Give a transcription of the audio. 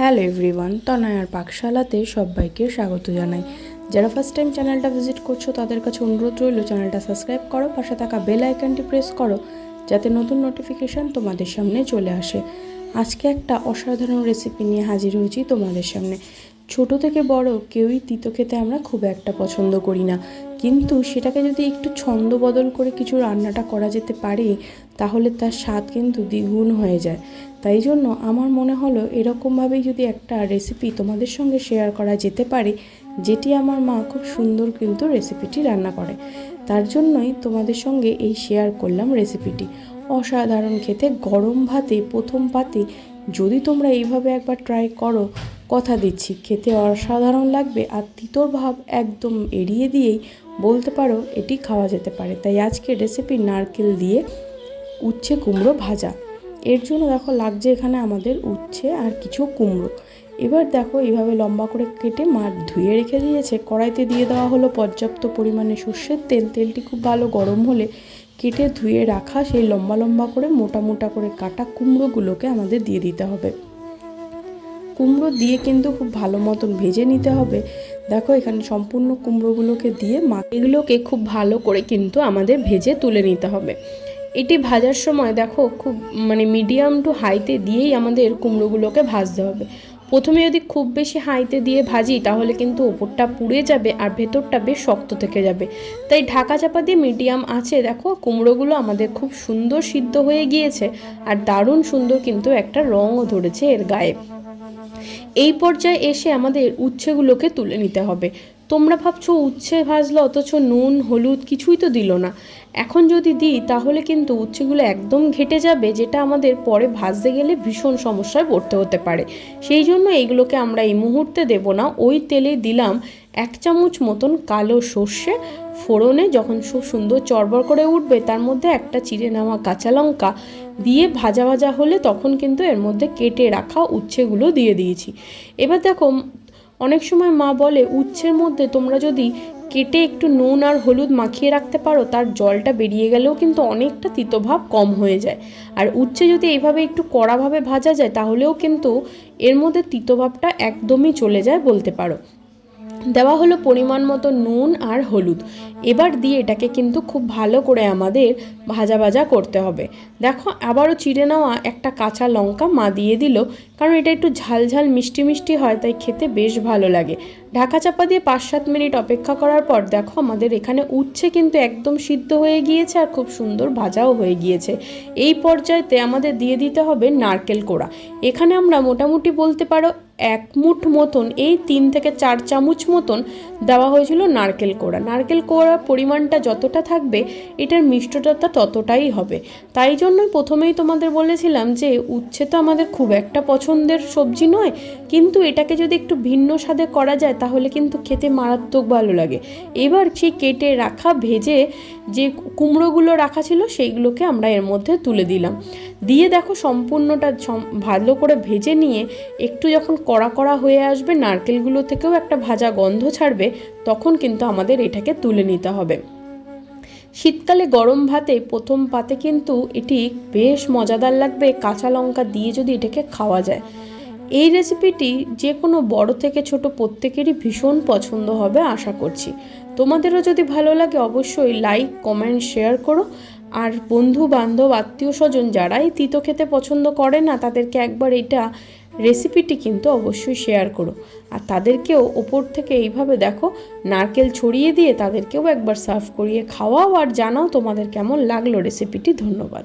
Hello everyone, তনয়ার পাকশালাতে সবাইকে স্বাগত জানাই। যারা ফার্স্ট টাইম চ্যানেলটা ভিজিট করছ, তাদের কাছে অনুরোধ রইল চ্যানেলটা সাবস্ক্রাইব করো, পাশে থাকা বেল আইকনটি প্রেস করো, যাতে নতুন নোটিফিকেশান তোমাদের সামনে চলে আসে। আজকে একটা অসাধারণ রেসিপি নিয়ে হাজির হয়েছি তোমাদের সামনে। ছোট থেকে বড় কেউই তিতো খেতে আমরা খুব একটা পছন্দ করি না। কিন্তু সেটাকে যদি একটু ছন্দ বদল করে কিছু রান্নাটা করা যেতে পারে, তাহলে তার স্বাদ কিন্তু দ্বিগুণ হয়ে যায়। তাই জন্য আমার মনে হলো এরকমভাবেই যদি একটা রেসিপি তোমাদের সঙ্গে শেয়ার করা যেতে পারে, যেটি আমার মা খুব সুন্দর কিন্তু রেসিপিটি রান্না করে। তার জন্যই তোমাদের সঙ্গে এই শেয়ার করলাম রেসিপিটি অসাধারণ খেতে গরম ভাতে, প্রথম পাতে যদি তোমরা এইভাবে একবার ট্রাই করো, কথা দিচ্ছি। খেতে অসাধারণ লাগবে আর তিতোর ভাব একদম এড়িয়ে দিয়েই বলতে পারো এটি খাওয়া যেতে পারে। তাই আজকে রেসিপি নারকেল দিয়ে উচ্ছে কুমড়ো ভাজা। এর জন্য দেখো লাগছে এখানে আমাদের উচ্ছে আর কিছু কুমড়ো। এবার দেখো এইভাবে লম্বা করে কেটে মাছ ধুয়ে রেখে দিয়েছে। কড়াইতে দিয়ে দেওয়া হলো পর্যাপ্ত পরিমাণে সর্ষের তেল। তেলটি খুব ভালো গরম হলে কেটে ধুয়ে রাখা সেই লম্বা লম্বা করে মোটা মোটা করে কাটা কুমড়োগুলোকে আমাদের দিয়ে দিতে হবে। কুমড়ো দিয়ে কিন্তু খুব ভালো মতন ভেজে নিতে হবে। দেখো এখানে সম্পূর্ণ কুমড়োগুলোকে দিয়ে মা এগুলোকে খুব ভালো করে কিন্তু আমাদের ভেজে তুলে নিতে হবে। এটি ভাজার সময় দেখো খুব মানে মিডিয়াম টু হাইতে দিয়েই আমাদের কুমড়োগুলোকে ভাজতে হবে। প্রথমে যদি খুব বেশি হাইতে দিয়ে ভাজি, তাহলে কিন্তু ওপরটা পুড়ে যাবে আর ভেতরটা বেশ শক্ত থেকে যাবে। তাই ঢাকা চাপা দিয়ে মিডিয়াম আছে দেখো, কুমড়োগুলো আমাদের খুব সুন্দর সিদ্ধ হয়ে গিয়েছে আর দারুণ সুন্দর কিন্তু একটা রঙও ধরেছে এর গায়ে। এই পর্যায়ে এসে আমাদের উচ্ছেগুলোকে তুলে নিতে হবে। তোমরা ভাবছ উচ্ছে ভাজলো, অথচ নুন, হলুদ কিছুই তো দিল না। এখন যদি দিই, তাহলে কিন্তু উচ্ছেগুলো একদম ঘেটে যাবে, যেটা আমাদের পরে ভাজতে গেলে ভীষণ সমস্যায় পড়তে হতে পারে। সেই জন্য এইগুলোকে আমরা এই মুহূর্তে দেব না। ওই তেলে দিলাম এক চামচ মতন কালো সর্ষে। ফোড়নে যখন খুব সুন্দর চড়বড় করে উঠবে, তার মধ্যে একটা চিড়ে নেওয়া কাঁচা লঙ্কা দিয়ে ভাজা ভাজা হলে তখন কিন্তু এর মধ্যে কেটে রাখা উচ্ছেগুলো দিয়ে দিয়েছি। এবার দেখো অনেক সময় মা বলে, উচ্ছের মধ্যে তোমরা যদি কেটে একটু নুন আর হলুদ মাখিয়ে রাখতে পারো, তার জলটা বেরিয়ে গেলেও কিন্তু অনেকটা তিতভাব কম হয়ে যায়। আর উচ্ছে যদি এইভাবে একটু কড়াভাবে ভাজা যায়, তাহলেও কিন্তু এর মধ্যে তিতভাবটা একদমই চলে যায় বলতে পারো। দেওয়া হলো পরিমাণ মতো নুন আর হলুদ। এবার দিয়ে এটাকে কিন্তু খুব ভালো করে আমাদের ভাজা ভাজা করতে হবে। দেখো, আবারও চিড়ে নেওয়া একটা কাঁচা লঙ্কা মা দিয়ে দিল, কারণ এটা একটু ঝাল ঝাল মিষ্টি মিষ্টি হয়, তাই খেতে বেশ ভালো লাগে। ঢাকা চাপা দিয়ে পাঁচ সাত মিনিট অপেক্ষা করার পর দেখো আমাদের এখানে উচ্ছে কিন্তু একদম সিদ্ধ হয়ে গিয়েছে আর খুব সুন্দর ভাজাও হয়ে গিয়েছে। এই পর্যায়েতে আমাদের দিয়ে দিতে হবে নারকেল কোড়া। এখানে আমরা মোটামুটি বলতে পারো এক মুঠ মতন, এই তিন থেকে চার চামচ মতন দেওয়া হয়েছিল নারকেল কোড়া। নারকেল কোড়া পরিমাণটা যতটা থাকবে, এটার মিষ্টতা ততটাই হবে। তাই জন্যই প্রথমেই তোমাদের বলেছিলাম যে উচ্ছে তো আমাদের খুব একটা পছন্দের সবজি নয়, কিন্তু এটাকে যদি একটু ভিন্ন স্বাদে করা যায় তাহলে কিন্তু খেতে মারাত্মক ভালো লাগে। এবার সেই কেটে রাখা ভেজে যে কুমড়োগুলো রাখা ছিল সেইগুলোকে আমরা এর মধ্যে তুলে দিলাম। দিয়ে দেখো সম্পূর্ণটা ভালো করে ভেজে নিয়ে একটু যখন কড়া কড়া হয়ে আসবে, নারকেলগুলো থেকেও একটা ভাজা গন্ধ ছাড়বে, তখন কিন্তু আমাদের এটাকে তুলে নিতে হবে। শীতকালে গরম ভাতে প্রথম পাতে কিন্তু এটি বেশ মজাদার লাগবে। কাঁচা লঙ্কা দিয়ে যদি এটাকে খাওয়া যায়। এই রেসিপিটি যে কোনো বড় থেকে ছোট প্রত্যেকেরই ভীষণ পছন্দ হবে, আশা করছি। তোমাদেরও যদি ভালো লাগে অবশ্যই লাইক কমেন্ট শেয়ার করো। আর বন্ধু বান্ধব আত্মীয় স্বজন যারাই তিতো খেতে পছন্দ করে না, তাদেরকে একবার এটা রেসিপিটি কিন্তু অবশ্যই শেয়ার করো। আর তাদেরকেও ওপর থেকে এইভাবে দেখো, নারকেল ছড়িয়ে দিয়ে তাদেরকেও একবার সার্ভ করিয়ে খাওয়াও আর জানাও তোমাদের কেমন লাগল রেসিপিটি ধন্যবাদ।